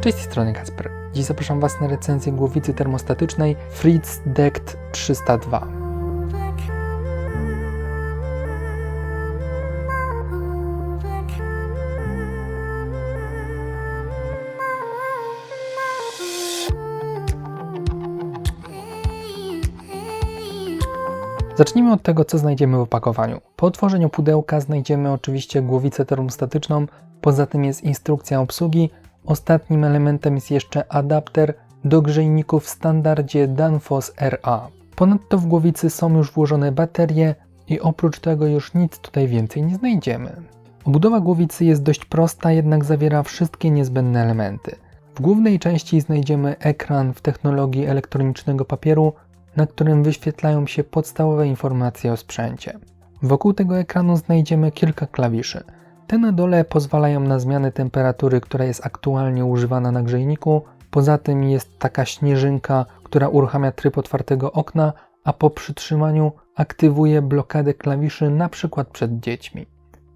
Cześć z strony Kacper. Dziś zapraszam Was na recenzję głowicy termostatycznej Fritz Dect 302. Zacznijmy od tego, co znajdziemy w opakowaniu. Po otworzeniu pudełka znajdziemy oczywiście głowicę termostatyczną, poza tym jest instrukcja obsługi. Ostatnim elementem jest jeszcze adapter do grzejników w standardzie Danfoss RA. Ponadto w głowicy są już włożone baterie i oprócz tego już nic tutaj więcej nie znajdziemy. Obudowa głowicy jest dość prosta, jednak zawiera wszystkie niezbędne elementy. W głównej części znajdziemy ekran w technologii elektronicznego papieru, na którym wyświetlają się podstawowe informacje o sprzęcie. Wokół tego ekranu znajdziemy kilka klawiszy. Te na dole pozwalają na zmianę temperatury, która jest aktualnie używana na grzejniku. Poza tym jest taka śnieżynka, która uruchamia tryb otwartego okna, a po przytrzymaniu aktywuje blokadę klawiszy, na przykład przed dziećmi.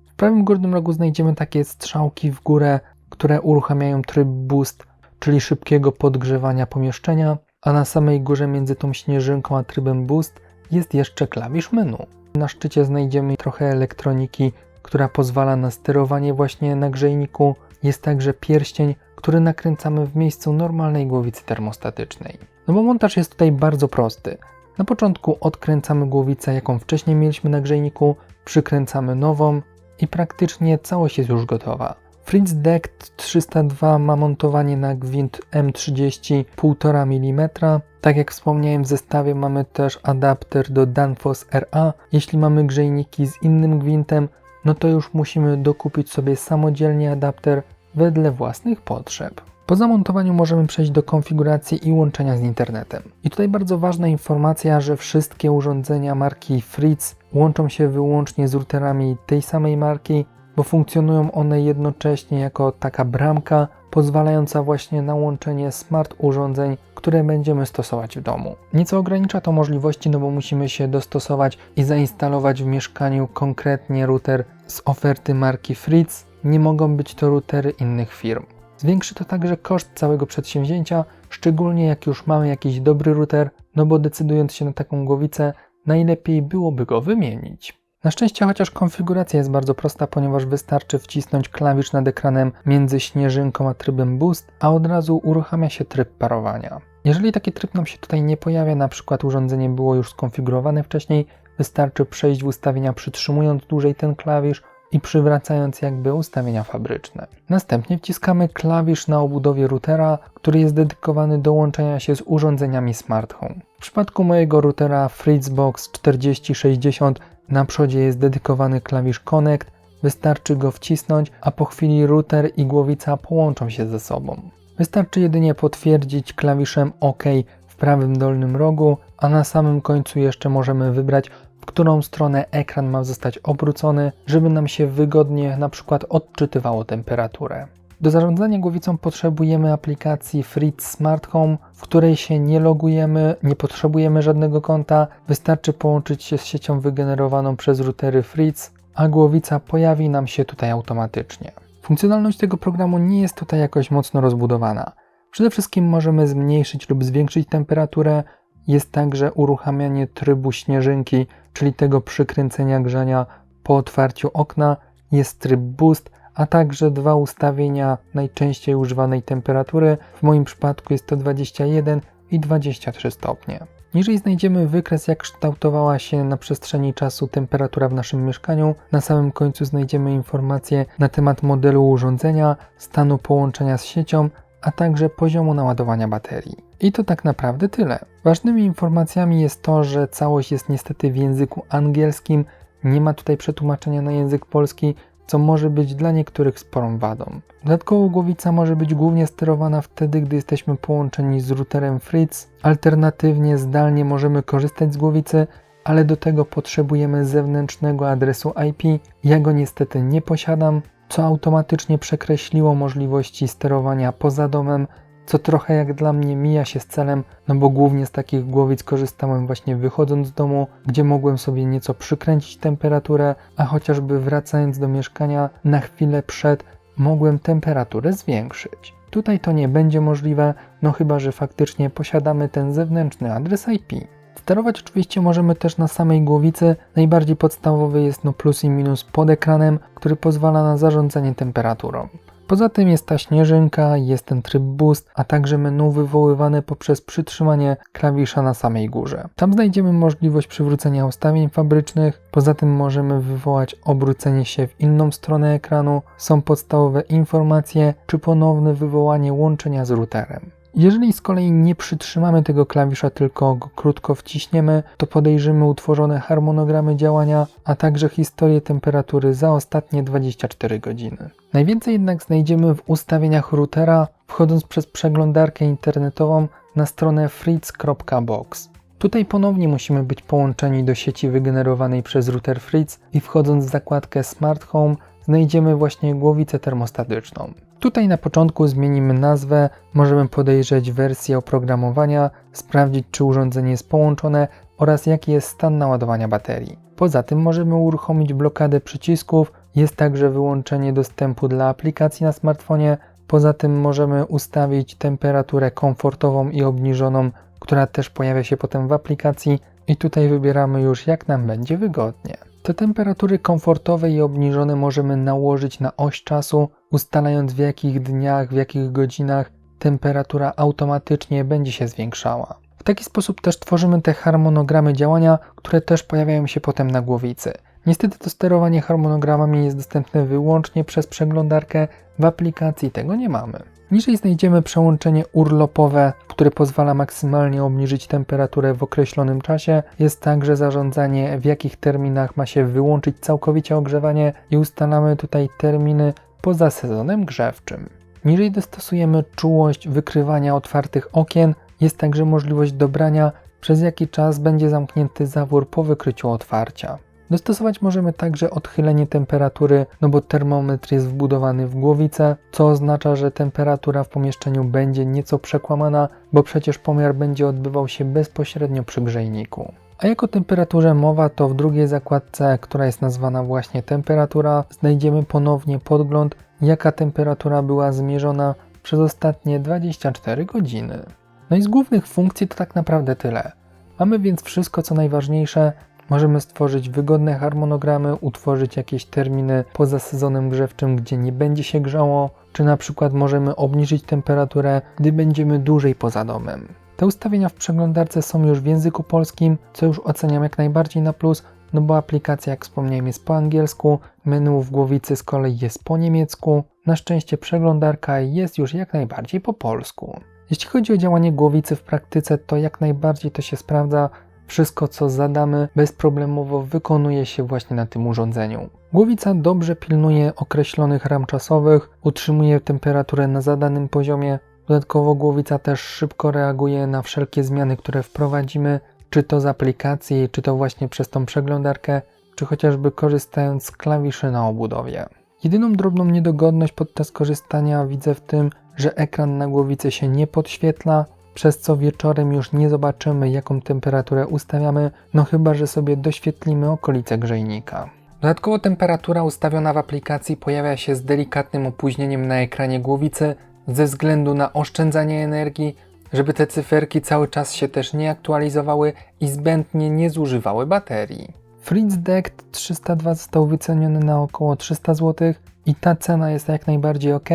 W prawym górnym rogu znajdziemy takie strzałki w górę, które uruchamiają tryb boost, czyli szybkiego podgrzewania pomieszczenia a na samej górze między tą śnieżynką a trybem Boost jest jeszcze klawisz menu. Na szczycie znajdziemy trochę elektroniki, która pozwala na sterowanie właśnie na grzejniku. Jest także pierścień, który nakręcamy w miejscu normalnej głowicy termostatycznej. No bo montaż jest tutaj bardzo prosty. Na początku odkręcamy głowicę, jaką wcześniej mieliśmy na grzejniku, przykręcamy nową i praktycznie całość jest już gotowa. Fritz Deck 302 ma montowanie na gwint M30 1,5 mm. Tak jak wspomniałem w zestawie mamy też adapter do Danfoss RA. Jeśli mamy grzejniki z innym gwintem, no to już musimy dokupić sobie samodzielnie adapter wedle własnych potrzeb. Po zamontowaniu możemy przejść do konfiguracji i łączenia z internetem. I tutaj bardzo ważna informacja, że wszystkie urządzenia marki Fritz łączą się wyłącznie z routerami tej samej marki, bo funkcjonują one jednocześnie jako taka bramka pozwalająca właśnie na łączenie smart urządzeń, które będziemy stosować w domu. Nieco ogranicza to możliwości, no bo musimy się dostosować i zainstalować w mieszkaniu konkretnie router z oferty marki Fritz. Nie mogą być to routery innych firm. Zwiększy to także koszt całego przedsięwzięcia, szczególnie jak już mamy jakiś dobry router, no bo decydując się na taką głowicę, najlepiej byłoby go wymienić. Na szczęście chociaż konfiguracja jest bardzo prosta, ponieważ wystarczy wcisnąć klawisz nad ekranem między śnieżynką a trybem Boost, a od razu uruchamia się tryb parowania. Jeżeli taki tryb nam się tutaj nie pojawia, na przykład urządzenie było już skonfigurowane wcześniej, wystarczy przejść w ustawienia przytrzymując dłużej ten klawisz i przywracając jakby ustawienia fabryczne. Następnie wciskamy klawisz na obudowie routera, który jest dedykowany do łączenia się z urządzeniami smart home. W przypadku mojego routera Fritzbox 4060 na przodzie jest dedykowany klawisz Connect, wystarczy go wcisnąć, a po chwili router i głowica połączą się ze sobą. Wystarczy jedynie potwierdzić klawiszem OK w prawym dolnym rogu, a na samym końcu jeszcze możemy wybrać, w którą stronę ekran ma zostać obrócony, żeby nam się wygodnie na przykład odczytywało temperaturę. Do zarządzania głowicą potrzebujemy aplikacji Fritz Smart Home, w której się nie logujemy, nie potrzebujemy żadnego konta, wystarczy połączyć się z siecią wygenerowaną przez routery Fritz, a głowica pojawi nam się tutaj automatycznie. Funkcjonalność tego programu nie jest tutaj jakoś mocno rozbudowana. Przede wszystkim możemy zmniejszyć lub zwiększyć temperaturę, jest także uruchamianie trybu śnieżynki, czyli tego przykręcenia grzania po otwarciu okna, jest tryb boost, a także dwa ustawienia najczęściej używanej temperatury. W moim przypadku jest to 21 i 23 stopnie. Niżej znajdziemy wykres, jak kształtowała się na przestrzeni czasu temperatura w naszym mieszkaniu. Na samym końcu znajdziemy informacje na temat modelu urządzenia, stanu połączenia z siecią, a także poziomu naładowania baterii. I to tak naprawdę tyle. Ważnymi informacjami jest to, że całość jest niestety w języku angielskim, nie ma tutaj przetłumaczenia na język polski, co może być dla niektórych sporą wadą. Dodatkowo głowica może być głównie sterowana wtedy, gdy jesteśmy połączeni z routerem Fritz. Alternatywnie zdalnie możemy korzystać z głowicy, ale do tego potrzebujemy zewnętrznego adresu IP. Ja go niestety nie posiadam, co automatycznie przekreśliło możliwości sterowania poza domem, co trochę jak dla mnie mija się z celem, no bo głównie z takich głowic korzystałem właśnie wychodząc z domu, gdzie mogłem sobie nieco przykręcić temperaturę, a chociażby wracając do mieszkania na chwilę przed mogłem temperaturę zwiększyć. Tutaj to nie będzie możliwe, no chyba, że faktycznie posiadamy ten zewnętrzny adres IP. Sterować oczywiście możemy też na samej głowicy. Najbardziej podstawowy jest no plus i minus pod ekranem, który pozwala na zarządzanie temperaturą. Poza tym jest ta śnieżynka, jest ten tryb boost, a także menu wywoływane poprzez przytrzymanie klawisza na samej górze. Tam znajdziemy możliwość przywrócenia ustawień fabrycznych, poza tym możemy wywołać obrócenie się w inną stronę ekranu, są podstawowe informacje czy ponowne wywołanie łączenia z routerem. Jeżeli z kolei nie przytrzymamy tego klawisza, tylko go krótko wciśniemy, to podejrzymy utworzone harmonogramy działania, a także historię temperatury za ostatnie 24 godziny. Najwięcej jednak znajdziemy w ustawieniach routera, wchodząc przez przeglądarkę internetową na stronę fritz.box. Tutaj ponownie musimy być połączeni do sieci wygenerowanej przez router Fritz i wchodząc w zakładkę Smart Home znajdziemy właśnie głowicę termostatyczną. Tutaj na początku zmienimy nazwę, możemy podejrzeć wersję oprogramowania, sprawdzić czy urządzenie jest połączone oraz jaki jest stan naładowania baterii. Poza tym możemy uruchomić blokadę przycisków, jest także wyłączenie dostępu dla aplikacji na smartfonie, poza tym możemy ustawić temperaturę komfortową i obniżoną, która też pojawia się potem w aplikacji i tutaj wybieramy już jak nam będzie wygodnie. Te temperatury komfortowe i obniżone możemy nałożyć na oś czasu, ustalając w jakich dniach, w jakich godzinach temperatura automatycznie będzie się zwiększała. W taki sposób też tworzymy te harmonogramy działania, które też pojawiają się potem na głowicy. Niestety to sterowanie harmonogramami jest dostępne wyłącznie przez przeglądarkę, w aplikacji tego nie mamy. Niżej znajdziemy przełączenie urlopowe, które pozwala maksymalnie obniżyć temperaturę w określonym czasie. Jest także zarządzanie, w jakich terminach ma się wyłączyć całkowicie ogrzewanie i ustalamy tutaj terminy poza sezonem grzewczym. Niżej dostosujemy czułość wykrywania otwartych okien. Jest także możliwość dobrania, przez jaki czas będzie zamknięty zawór po wykryciu otwarcia. Dostosować możemy także odchylenie temperatury, no bo termometr jest wbudowany w głowicę, co oznacza, że temperatura w pomieszczeniu będzie nieco przekłamana, bo przecież pomiar będzie odbywał się bezpośrednio przy grzejniku. A jako temperaturze mowa, to w drugiej zakładce, która jest nazwana właśnie temperatura, znajdziemy ponownie podgląd, jaka temperatura była zmierzona przez ostatnie 24 godziny. No i z głównych funkcji to tak naprawdę tyle. Mamy więc wszystko co najważniejsze, Możemy stworzyć wygodne harmonogramy, utworzyć jakieś terminy poza sezonem grzewczym, gdzie nie będzie się grzało, czy na przykład możemy obniżyć temperaturę, gdy będziemy dłużej poza domem. Te ustawienia w przeglądarce są już w języku polskim, co już oceniam jak najbardziej na plus, no bo aplikacja, jak wspomniałem, jest po angielsku, menu w głowicy z kolei jest po niemiecku. Na szczęście przeglądarka jest już jak najbardziej po polsku. Jeśli chodzi o działanie głowicy w praktyce, to jak najbardziej to się sprawdza. Wszystko, co zadamy, bezproblemowo wykonuje się właśnie na tym urządzeniu. Głowica dobrze pilnuje określonych ram czasowych, utrzymuje temperaturę na zadanym poziomie. Dodatkowo głowica też szybko reaguje na wszelkie zmiany, które wprowadzimy, czy to z aplikacji, czy to właśnie przez tą przeglądarkę, czy chociażby korzystając z klawiszy na obudowie. Jedyną drobną niedogodność podczas korzystania widzę w tym, że ekran na głowicy się nie podświetla, przez co wieczorem już nie zobaczymy, jaką temperaturę ustawiamy, no chyba, że sobie doświetlimy okolice grzejnika. Dodatkowo temperatura ustawiona w aplikacji pojawia się z delikatnym opóźnieniem na ekranie głowicy ze względu na oszczędzanie energii, żeby te cyferki cały czas się też nie aktualizowały i zbędnie nie zużywały baterii. Fritz Deck 302 został wyceniony na około 300 zł i ta cena jest jak najbardziej ok,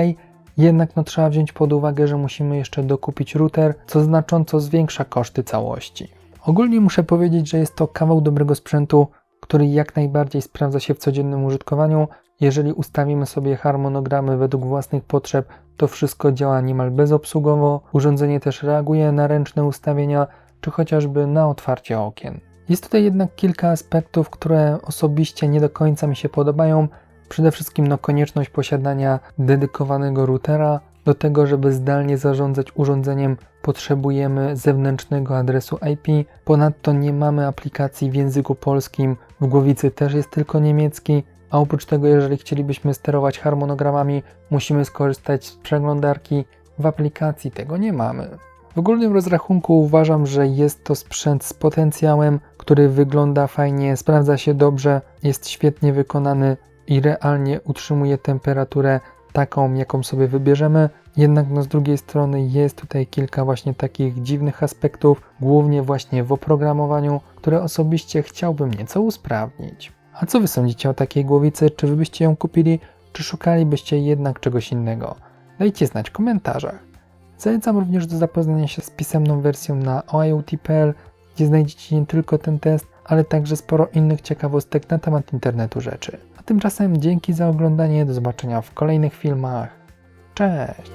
jednak no, trzeba wziąć pod uwagę, że musimy jeszcze dokupić router, co znacząco zwiększa koszty całości. Ogólnie muszę powiedzieć, że jest to kawał dobrego sprzętu, który jak najbardziej sprawdza się w codziennym użytkowaniu. Jeżeli ustawimy sobie harmonogramy według własnych potrzeb, to wszystko działa niemal bezobsługowo. Urządzenie też reaguje na ręczne ustawienia, czy chociażby na otwarcie okien. Jest tutaj jednak kilka aspektów, które osobiście nie do końca mi się podobają, Przede wszystkim no, konieczność posiadania dedykowanego routera. Do tego, żeby zdalnie zarządzać urządzeniem, potrzebujemy zewnętrznego adresu IP. Ponadto nie mamy aplikacji w języku polskim, w głowicy też jest tylko niemiecki. A oprócz tego, jeżeli chcielibyśmy sterować harmonogramami, musimy skorzystać z przeglądarki. W aplikacji tego nie mamy. W ogólnym rozrachunku uważam, że jest to sprzęt z potencjałem, który wygląda fajnie, sprawdza się dobrze, jest świetnie wykonany, i realnie utrzymuje temperaturę taką, jaką sobie wybierzemy. Jednak no z drugiej strony jest tutaj kilka właśnie takich dziwnych aspektów, głównie właśnie w oprogramowaniu, które osobiście chciałbym nieco usprawnić. A co wy sądzicie o takiej głowicy? Czy wy byście ją kupili, czy szukalibyście jednak czegoś innego? Dajcie znać w komentarzach. Zachęcam również do zapoznania się z pisemną wersją na oiot.pl, gdzie znajdziecie nie tylko ten test, ale także sporo innych ciekawostek na temat internetu rzeczy. Tymczasem dzięki za oglądanie, do zobaczenia w kolejnych filmach. Cześć!